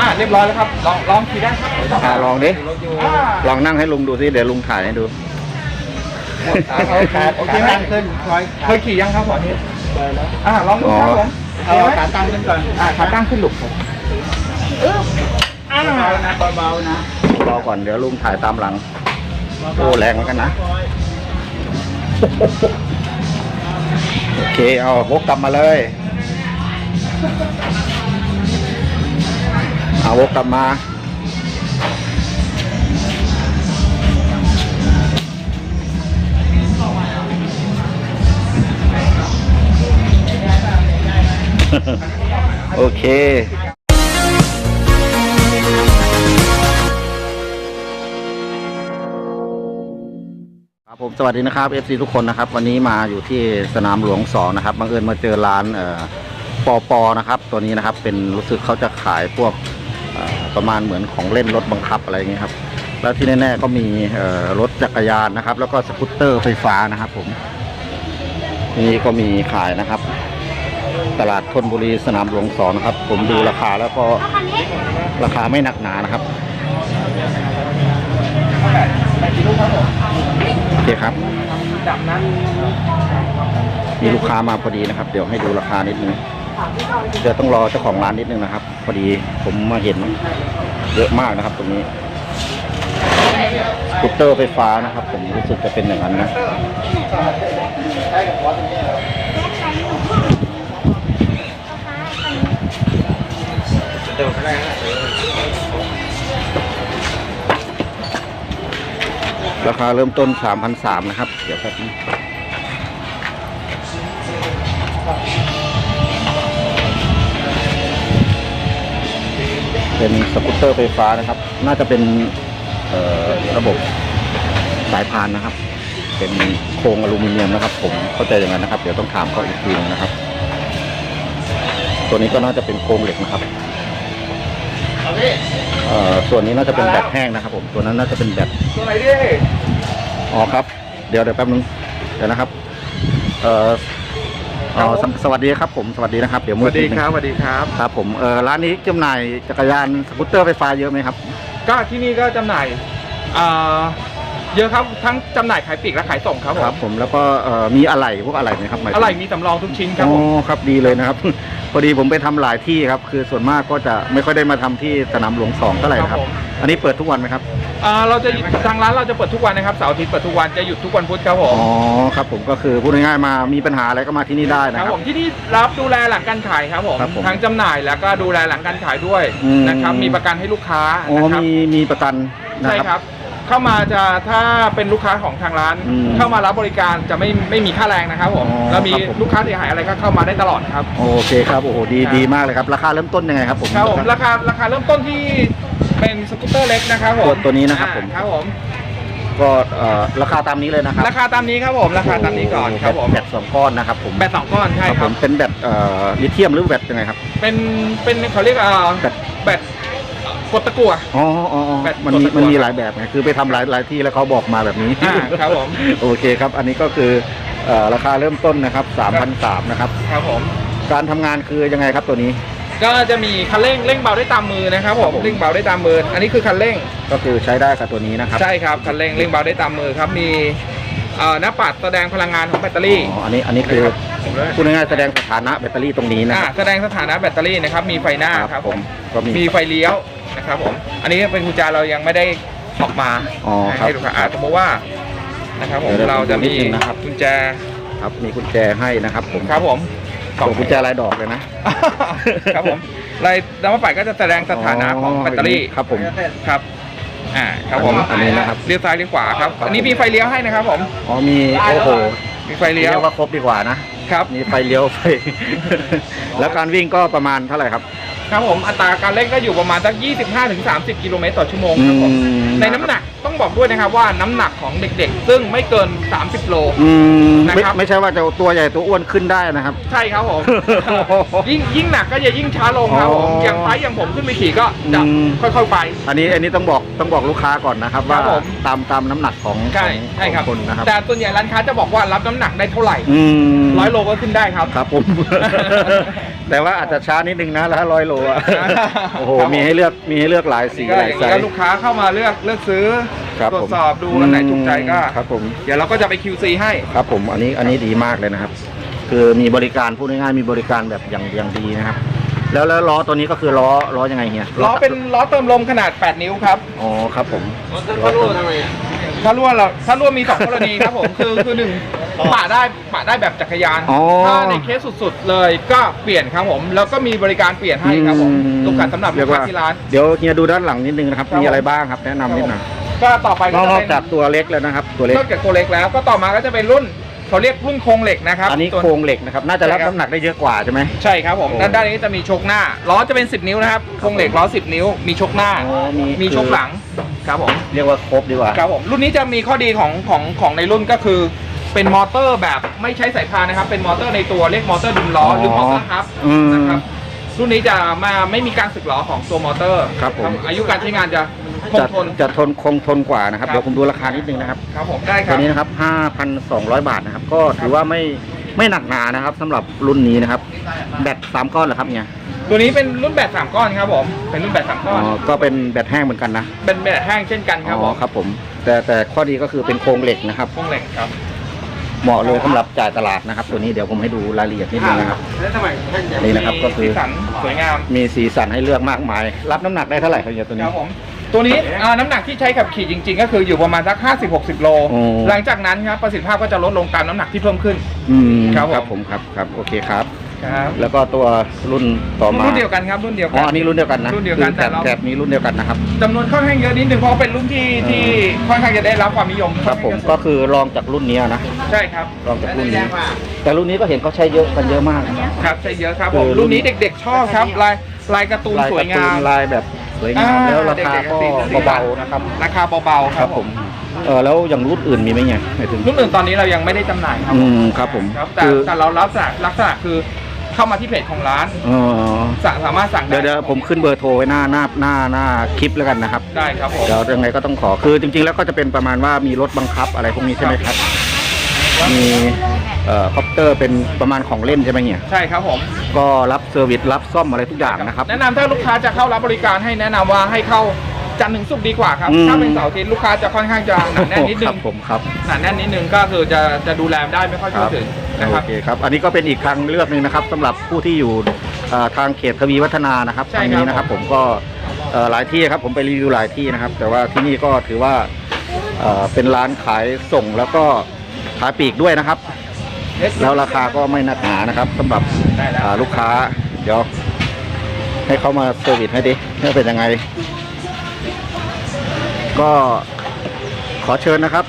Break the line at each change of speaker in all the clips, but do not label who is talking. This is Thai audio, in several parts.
อ่าเรียบร้อยแล้วครับ ลองลองขี่ได้ครับ
อ่าลองดิ
อ่า
ลองนั่งให้ลุงดูสิเดี๋ยวลุงถ่ายให้ดู
โอเคไหมเคยขี่ยังครับผมอ่าลองดูครับผม
เอาขาตั้งขึ้นก่อน
อ่าขาตั้งขึ้นหลุกผมอ่า
เบาๆนะเบาๆนะ
รอก่อนเดี๋ยวลุงถ่ายตามหลัง โอ้แรงเหมือนกันนะ โอเคเอาวกกลับมาเลย เอาวกกลับมาโอเคครับผมสวัสดีนะครับ FC ทุกคนนะครับ วันนี้มาอยู่ที่สนามหลวงสองนะครับบังเอิญมาเจอร้านเอ่อปอปอนะครับ ตัวนี้นะครับเป็นรู้สึกเขาจะขายพวก ประมาณเหมือนของเล่นรถบังคับอะไรอย่างเงี้ยครับ แล้วที่แน่ๆก็มีรถจักรยานนะครับ แล้วก็สกูตเตอร์ไฟฟ้านะครับผมนี่ก็มีขายนะครับ ตลาดธนบุรีสนามหลวงสองนะครับ ผมดูราคาแล้วก็ราคาไม่หนักหนานะครับโอเคครับ
ดับนั้น
มีลูกค้ามาพอดีนะครับ เดี๋ยวให้ดูราคานิดนึงเดี๋ยวต้องรอเจ้าของร้านนิดนึงนะครับ พอดีผมมาเห็นเยอะมากนะครับ ตรงนี้สกูตเตอร์ไฟฟ้านะครับ ผมรู้สึกจะเป็นอย่างนั้นนะราคาเริ่มต้น 3,300 นะครับ เดี๋ยวแป๊บนึง เป็นสกูตเตอร์ไฟฟ้านะครับ น่าจะเป็นเอ่อระบบสายพานนะครับ เป็นโครงอลูมิเนียมนะครับ ผมเข้าใจอย่างนั้นนะครับ เดี๋ยวต้องถามเขาอีกทีนึงนะครับ ตัวนี้ก็น่าจะเป็นโครงเหล็กนะครับเอ่อส่วนนี้น่าจะเป็นแบตแห้งนะครับ ผมตัวนั้นน่าจะเป็นแบต
ตัวไหนดิ
อ๋อครับ เดี๋ยวเดี๋ยวแป๊บนึงเดี๋ยวนะครับ เอ่อ อ๋อสสวัสดีครับผมสวัสดีนะครับเดี๋ยว
ส
มื
วัสดี
นินึง
ครับสวัสดีครับ
ครับผมเออร้านนี้จำหน่ายจักรยานสกูตเตอร์ไฟฟ้าเยอะไหมครับ
ก็ที่นี่ก็จำหน่ายอ่า เยอะครับทั้งจำหน่ายขายปลีกและขายส่งครับผม
ผมแล้วก็เอ่อมีอะไรพวกอะไรไหมครับหมายถึง
อะไรมีสำรองทุกชิ้นครับ
อ๋
ผม
อครับดีเลยนะครับ พอดีผมไปทำหลายที่ครับ คือส่วนมากก็จะไม่ค่อยได้มาทำที่สนามหลวงสองเท่าไหร่ครับอันนี้เปิดทุกวันไหมครับ
อ่าเราจะทางร้านเราจะเปิดทุกวันนะครับเสาร์อาทิตย์เปิดทุกวันจะหยุดทุกวันพุธครับผม
อ๋อครับผมก็คือพูดง่ายๆมามีปัญหาอะไรก็มาที่นี่ได้
ค
นะ
รับ
ครับ
ผมที่นี่รับดูแลหลังการขายครับผม
ครับผม
ทั้งจำหน่ายแล้วก็ดูแลหลังการขายด้วย
อืม
นะครับมีประกันให้ลูกค้า
อ๋อ
นะครับ
มีมีประกันนะ
ใช่
ครับ
ครับ เข้ามาจะถ้าเป็นลูกค้าของทางร้าน
อืม
เข้ามารับบริการจะไม่ไม่มีค่าแรงนะครับผม
อ๋อ
แล้วมี
ครับผม
ลูกค้าเสียหายอะไรก็เข้ามาได้ตลอดครับ
โอเคครับโอ้โหดี
ครับ
ดีมากเลยครับ ราคาเริ่มต้นยังไงครับผม
ครับผมราคาราคาเริ่มต้นที่เป็นสกูตเตอร์เล็กนะครับผม
ตัวตัวนี้นะครับ
อ่า
ผม
ครับผม
ก็เอ่อราคาตามนี้เลยนะครับ
ราคาตามนี้ครับผมราคาตามนี้ก่อนครับผม
แบตสองก้อนนะครับผม
แบตสองก้อนใช่
ครับ
ค
ผ
รับ
มเป็นแบตเอ่อลิเธียมหรือแบตยังไงครับ
เป็นเป็นเขาเรียกเอ่อ
แบต
แบต กดตะกั่ว
อ๋ออ๋ออ๋อ
แบต
มันมี
กดตะกั่ว
มันมีหลายแบบไงคือไปทำหลายหลายที่แล้วเขาบอกมาแบบนี้
อ่าครับผม
โอเคครับ อันนี้ก็คือเอ่อราคาเริ่มต้นนะครับ3,300นะครับ
ครับผม
การทำงานคือยังไงครับตัวนี้
ก็จะมีคันเร่งเร่งเบาได้ตามมือนะครับผ
ครั
ม
บผม
เร่งเบาได้ตามมือ อันนี้คือคันเร่ง
ก็คือใช้ได้กับตัวนี้นะครับ
ใช่ครับคันเร่งเร่งเบาได้ตามมือครับ มีเอ่อหน้าปัดแสดงพลังงานของแบตเตอรี่
อ๋ออันนี้อันนี้คือ พูดง่ายๆแสดงสถานะแบตเตอรี่ตรงนี้นะ
อ่า
ครับ
แสดงสถานะแบตเตอรี่นะครับ มีไฟหน้าครับผม
ก็มี
มีไฟเลี้ยวนะครับผม อันนี้เป็นกุญแจเรายังไม่ได้ออกมา
อ๋อครับ
ให้ลูกค้าอ่าสมมติว่านะครับผม
เดี๋ยว
เราจะ
ผมดูนิ
มี
ดนึงนะครับ
กุญแจ
ครับมีกุญแจให้นะครับผม
ครับผม
ส่งกุญแจลายดอกเลยนะ
ครับผมลายน้ำมันปัดก็จะแสดงสถานะของแบตเตอรี่
ครับผม
ครับอ่าครับผม
อันนี้นะครับ
เลี้ยวซ้ายเลี้ยวขวาครับ
ครับ
อันนี้มีไฟเลี้ยวให้นะครับผม
อ๋อมีโอ้โห
มีไฟเลี้
เรี
ย
ยวกว่าครบดีกว่านะ
ครับ
มีไฟเลี้ยวไฟ แล้วการวิ่งก็ประมาณเท่าไหร่ครับ
ครับผมอัตราการเร่งก็อยู่ประมาณสัก 25ถึง30 กิโลเมตรต่อชั่วโมงครับผม
อืม
ในน้ำหนักต้องบอกด้วยนะครับว่าน้ำหนักของเด็กๆ ซึ่งไม่เกิน 30 โล
อืม
นะ
ไม่
ครับ
ไม่ใช่ว่าจะตัวใหญ่ตัวอ้วนขึ้นได้นะครับ
ใช่ครับผม ยิ่งยิ่งหนักก็จะยิ่งช้าลงครับผม
อ๋อ
อ
อ
ย่างไซส์อย่างผมขึ้นไปขี่ก็จะ
อืม
ค่อยๆไป
อันนี้อันนี้ต้องบอกต้องบอกลูกค้าก่อนนะครับ ว่า
ครับผม
ตามตามน้ำหนักของ
ใช่
ของ
ใช่ครับ
ของคนนะครับ
แต่ส่วนใหญ่ร้านค้าจะบอกว่ารับน้ำหนักได้เท่าไหร่
อืม
ร้อยโลก็ขึ้นได้ครับ
ครับผม แต่ว่าอาจจะช้านิดนึงนะละร้อยโลอะโอ้โห
ครับผม
มีให้เลือกมีให้เลือกหลายสี
ก็
หลา
อยย่าง
ไซ
นี้ก็
ส์
ลูกค้าเข้ามาเลือกเลือกซื้อ
ครับ
ตรว
ผ
จ
ม
สอบดูอันไหนถูกใจก็
ครับผม
เดี๋ยวเราก็จะไป QC ให้
ครับผมอันนี้อันนี้ดีมากเลยนะครับ คือมีบริการพูดง่ายๆมีบริการแบบอย่างอย่างดีนะครับ แล้วแล้วล้อตัวนี้ก็คือล้อล้อยังไงเฮีย
ล้อเป็นล้อเติมลมขนาด 8 นิ้วครับ
อ๋อครับผม
ก็รู้ทำไม
ถ้ารั่วเราถ้ารั่วมีสองกรณีครับผม คือคือหนึ่ง ปะได้ปะได้แบบจักรยาน
อ๋อ
ถ้าในเคสสุดๆเลยก็เปลี่ยนครับผม แล้วก็มีบริการเปลี่ยนให้ครับผม
อื
ลูกค้าสำหรับ
เรี
ลู
ย
ก
ก
ค้า
ว่า
ที่ร้าน
เดี๋ยวเฮียดูด้านหลังนิดนึงนะครับ
ครับ
มีอะไรบ้างครับแนะนำนิดหน่อย
ก็ต่อไป
น
ก็
อก
จะ
นอก
เป็น
จากตัวเล็กแล้วนะครับ ตัวเล็ก
นอกจากตัวเล็กแล้ว ก็ต่อมาก็จะเป็นรุ่นเขาเรียกรุ่นโครงเหล็กนะครับ
อันนี้
ตัว
โครงเหล็กนะครับ น่าจะรับ
ใช่ครับ
น้ำหนักได้เยอะกว่าใช่ไหม
ใช่ครับผม
โอ้
ด้านด้านนี้จะมีชกหน้าล้อจะเป็น 10 นิ้วนะครับโครงเหล็กล้อ 10 นิ้ว มีชกหน้า
อ๋อมี
มีชกหลังครับผม
เรียกว่าครบดีกว่า
ครับผมรุ่นนี้จะมีข้อดีของของของในรุ่นก็คือ เป็นมอเตอร์แบบไม่ใช้สายพานนะครับ เป็นมอเตอร์ในตัวเรียกมอเตอร์ดึงล้อหรือมอเตอร์ฮับ
อืม
นะครับรุ่นนี้จะมาไม่มีการสึกหรอของตัวมอเตอร์
ครับผม
อายุการใช้งานจะคง
จะ
ทน
จะทนคงทนกว่านะครับ
ครับ
เดี๋ยวผมดูราคานิดนึงนะครับ
ครับผมได้ค
ตั
รั
ว
บ
นี้นะครับ 5,200 บาทนะครับ ก็ถือว่าไม่ไม่หนักหนานะครับสำหรับรุ่นนี้นะครับแบตสามก้อนเหรอครับเนี่ย
ตัวนี้เป็นรุ่นแบตสามก้อนครับผมเป็นรุ่นแบตสามก้
อ๋
อน
อก็เป็นแบตแห้งเหมือนกันนะ
เป็นแบตแห้งเช่นกันครับ
อ๋
ผ
อ
ม
ครับผม แต่แต่ข้อดีก็คือเป็นโครงเหล็กนะครับ
พวงเหล็กครับ
เหมาะเลยสำหรับจ่ายตลาดนะครับ ตัวนี้เดี๋ยวผมให้ดูรายละเอียดนิดนึงนะครับ
แล้วทำไมท่านจะ
นี่นะครับก็คือ
สีสันสวยงาม
มีสีสันให้เลือกมากมาย รับน้ำหนักได้เท่าไหร่ครับเนี่ยตัว
ค
นี้
รับผมตัวนี้อ่าน้ำหนักที่ใช้ขับขี่จริง ๆ ก็คืออยู่ประมาณสัก50-60 โล
โอ้
หลังจากนั้นครับประสิทธิภาพก็จะลดลงตามน้ำหนักที่เพิ่มขึ้น
อืม
ครับผม
ครับผมครับครับโอเคครับ
ครับ
แล้วก็ตัวรุ่นต่อมา
รุ่นเดียวกันครับรุ่นเดียว
อ๋
กั
ออันนี้รุ่นเดียวกันนะ
รุ่นเดียวกัน
คือแถ
แต่
บ
เรา
แถบนี้รุ่นเดียวกันนะครับ
จำนวนค่อนข้างเยอะนิดนึงเพราะเป็นรุ่นที่
เออ
ที่ค่อนข้างจะได้รับความนิยม
ครับผมก็คือลองจากรุ่นนี้นะ
ใช่ครับ
ลองจากรุ่นนี้ แต่รุ่นนี้ก็เห็นเขาใช้เยอะกันเยอะมาก
ครับใช่เยอะครับ
เอ
ผ
อ
ม
รุ่
รุ่
น
น
นี้
นี้เด็กๆชอบครับลายลายการ์ตูน
ลาย
สวย
การ์ตู
งาม
นลายแบบสวยงาม
อ่า
แล้วราคา
เด็กๆ
ก็
สีสี
เบาๆนะครับ
ราคาเบาๆ
ค
ค
รั
รั
บบผ
ผมม
เออแล้วอย่างรุ่นอื่นมีไหมเนี่ยหมายถึง
รุ่นอื่นตอนนี้เรายังไม่ได้จำหน่ายครับ
อืมครับผม
ครับแต่
คือ
แต่เราลักษณะลักษณะคือ เข้ามาที่เพจของร้าน
เออ
สั่งสามารถสั่งได้
เดี๋ยวเดี๋ยวผมขึ้นเบอร์โทรไว้หน้าหน้าหน้าหน้าคลิปแล้วกันนะครับ
ได้ครับผม
เดี๋ยวยังไงก็ต้องขอคือจริง ๆ แล้วก็จะเป็นประมาณว่ามีรถบังคับอะไรพวกนี้ใช่ไหมครับ มีเอ่อคอปเตอร์เป็นประมาณของเล่นใช่ไหมเนี่ย
ใช่ครับผม
ก็รับเซอร์วิสรับซ่อมอะไรทุกอย่างนะครับ
แนะนำถ้าลูกค้าจะเข้ารับบริการให้แนะนำว่าให้เข้า จันทร์ถึงศุกร์ดีกว่าครับ
อืม
ถ้าเป็นเสาร์อาทิตย์ลูกค้าจะค่อนข้างจะหนาแน่นนิดนึ
ครั
ง
บผมครับ
หนาแน่นนิดนึงก็คือจะจะดูแลได้ไม่ค่อย
ค
ทั่ว
รับ
ถึงนะครับ
โอเคครับ อันนี้ก็เป็นอีกทางเลือกหนึ่งนะครับสำหรับผู้ที่อยู่เอ่อทางเขตทวีวัฒนานะครับ
ใช่
ทาง
ครับ
นี้นะครับ ผมก็เอ่อหลายที่ครับผมไปรีวิวหลายที่นะครับ แต่ว่าที่นี่ก็ถือว่าเอ่อเป็นร้านขายส่งแล้วก็ขายปลีกด้วยนะครับ แล้วราคาก็ไม่หนักหนานะครับสำหรับ
ได้แล้ว
อ่าลูกค้า เดี๋ยวให้เขามาเซอร์วิสให้ดิว่าเป็นยังไง ก็ขอเชิญนะครับ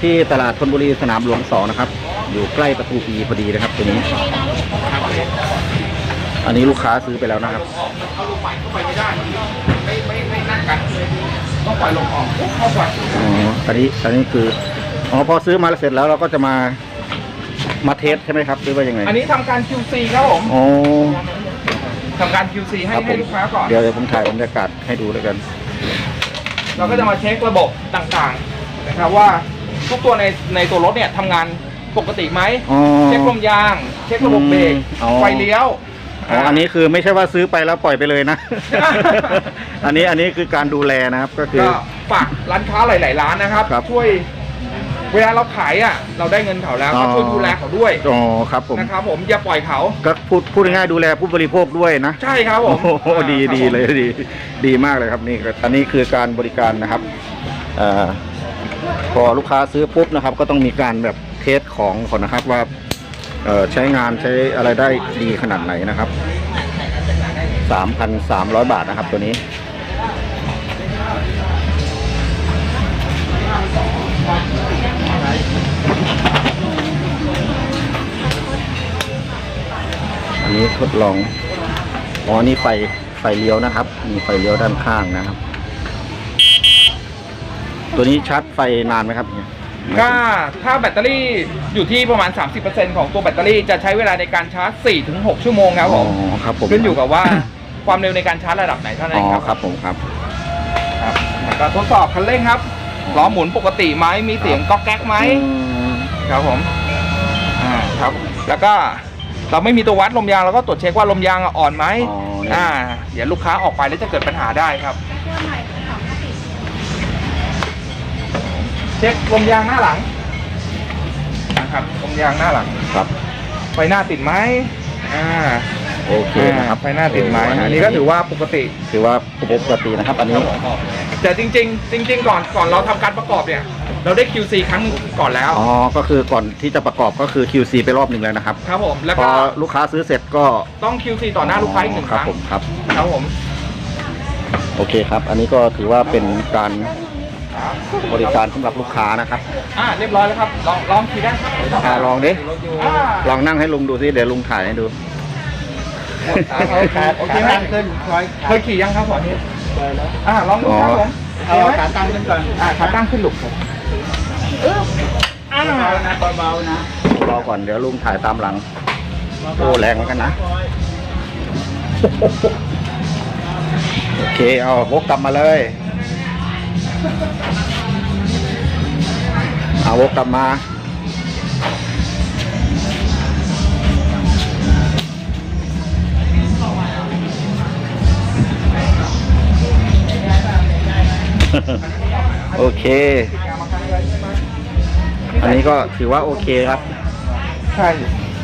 ที่ตลาดธนบุรีสนามหลวงสองนะครับ อยู่ใกล้ประตูปีพอดีนะครับตัวนี้ อันนี้ลูกค้าซื้อไปแล้วนะครับ
เอาลูกใหม่เข้าไปไม่ได้ไม่ไม่ไม่นั่งกันต้องปล่อยลงออกปุ๊บเข้าไป
อ๋ออันนี้อันนี้คืออ๋อพอซื้อมาแล้วเสร็จแล้วเราก็จะมามาเทสใช่ไหมครับหรือว่ายังไง
อันนี้ทำการ QC ครับผม
อ๋อ
ทำการ QC ให้
ครับผ
ให้
ม
ลูกค้าก่อน
เดี๋ยวเดี๋ยวผมถ่ายบรรยากาศให้ดูแล้วกัน
เราก็จะมาเช็คระบบต่างๆนะครับว่าทุกตัวในในตัวรถเนี่ยทำงานปกติไหม
อ๋อ
เช็คลมยาง เช็คระบบเบรก
อ๋อ
ไฟเลี้ยว
อ๋ออันนี้คือไม่ใช่ว่าซื้อไปแล้วปล่อยไปเลยนะ อันนี้อันนี้คือการดูแลนะครับก็คือ
ก็ฝากร้านค้าหลาย ๆ ร้านนะครับ
ครับ
ช่วย เวลาเราขายอะ เราได้เงินเขาแล้วก็ช่วยดูแลเขาด้วย
อ๋อครับผม
นะครับผมอย่าปล่อยเขา
ก็พูดพูดง่ายๆดูแลผู้บริโภคด้วยนะ
ใช่ครับผม
โอ้โหดี
ครับ
ดี
ผม
เลยดีดีมากเลยครับนี่อันนี้คือการบริการนะครับเอ่อพอลูกค้าซื้อปุ๊บนะครับ ก็ต้องมีการแบบเทสของก่อนนะครับว่าเอ่อใช้งานใช้อะไรได้ดีขนาดไหนนะครับ3,300 บาทนะครับตัวนี้ อันนี้ทดลอง อ๋อ นี่ไฟ ไฟเลี้ยวนะครับ มีไฟเลี้ยวด้านข้างนะครับ ตัวนี้ชาร์จไฟนานไหมครับเนี่ย
ก็ถ้าแบตเตอรี่อยู่ที่ประมาณ 30%ของตัวแบตเตอรี่จะใช้เวลาในการชาร์จ 4-6 ชั่วโมงครับผม
อ๋อครับผม
ขึ้นอยู่กับว่าความเร็วในการชาร์จระดับไหนเท่านั้น
อ๋
เอ
อ
ง
ค
ค
รั
รั
บบผมครับ
ครับแล้วก็ทดสอบคันเร่งครับ ล้อหมุนปกติไหมมีเสียงก๊อกแก๊กไหม
อืม
ครับผมอ่าครับ แล้วก็เราไม่มีตัววัดลมยางเราก็ตรวจเช็คว่าลมยางอะอ่อนไหม
อ๋อเนี่ย
อ่า เดี๋ยวลูกค้าออกไปแล้วจะเกิดปัญหาได้ครับ เช็คลมยางหน้าหลังนะครับลมยางหน้าหลัง
ครับ
ไฟหน้าติดไหมอ่า
โอเคนะครับ
ไฟหน้าติดไหม
เอั
นนี้ก็ถือว่าปกติ
ถือว่าปกตินะครับ อันนี้
แต่จริง ๆ จริง ๆ ก่อนก่อนเราทำการประกอบเนี่ย เราได้ QC ครั้งหนึ่งก่อนแล้ว
อ๋อ ก็คือก่อนที่จะประกอบก็คือ QC ไปรอบหนึ่งแล้วนะครับ
ครับผม แล้ว
พอ
ก็
ลูกค้าซื้อเสร็จก็
ต้อง QC ต่อหน้าลูกค้าอีกหนึ่ง
ค
ครับรั้ง
ผมครับ
ครับผม
โอเคครับ อันนี้ก็ถือว่าเป็นการบริการสำหรับลูกค้านะครับ
อ่าเรียบร้อยแล้วครับ ลองลองขี่ได้ครับ
อ่าลองดิ
อ่า
ลองนั่งให้ลุงดูสิ เดี๋ยวลุงถ่ายให้ดู
เอาขาโอเคตั้งขึ้นคอย
เคยขี่ยังครับผมอ่าลองดูครับผม
เอา
โอเคไหม
ขาตั้งขึ้นก่อน
อ่าขาตั้งขึ้นหลุกอ่า
เบาๆนะเบาๆนะ
รอก่อนเดี๋ยวลุงถ่ายตามหลังโอ้แรงเหมือนกันนะโอเคเอาวกกลับมาเลยเอาวกกลับมา อเคอันนี้ก็ถือว่าโอเคครับ
ใช่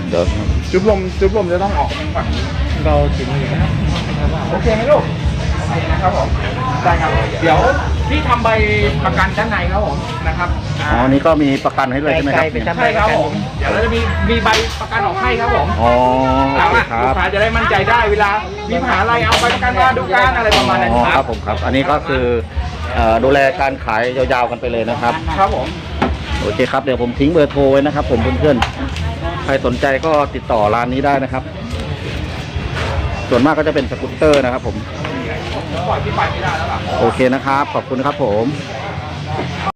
เดี๋ยว
จุ๊บลมจุ๊บลมจะต้องออกทางฝั่งนี้
เราถึงนี้นะ
โอเคไหมลูกโอเคนะครับผมได้ครับ เดี๋ยวพี่ทำใบประกันด้านในครับผมนะครับ
อ๋ออันนี้ก็มีประกันให้ด้วยใช่ไหมครับเนี่ย
ใช่ครับผมเดี๋ยวเราจะมีมีใบประกันออกให้ครับผม
อ๋อ
เอา
โอเค
ละ
ครั
ลู
บ
กค้าจะได้มั่นใจได้เวลามีปัญหาอะไรเอาใบประกันมาดูกันอะไรประมาณนั้น
อ๋อ
ค
ค
รั
รั
บบ
ผมครับ อันนี้ก็คือเอ่อ ดูแลการขายยาวๆกันไปเลยนะครับ
ครับผม
โอเคครับเดี๋ยวผมทิ้งเบอร์โทรไว้นะครับ ผมเพื่อนๆใครสนใจก็ติดต่อร้านนี้ได้นะครับ ส่วนมากก็จะเป็นสกูตเตอร์นะครับ ผม
ปล่อยพี่ไปไม่ได้แล้วล่ะ
โอเคนะครับ ขอบคุณครับผม
เ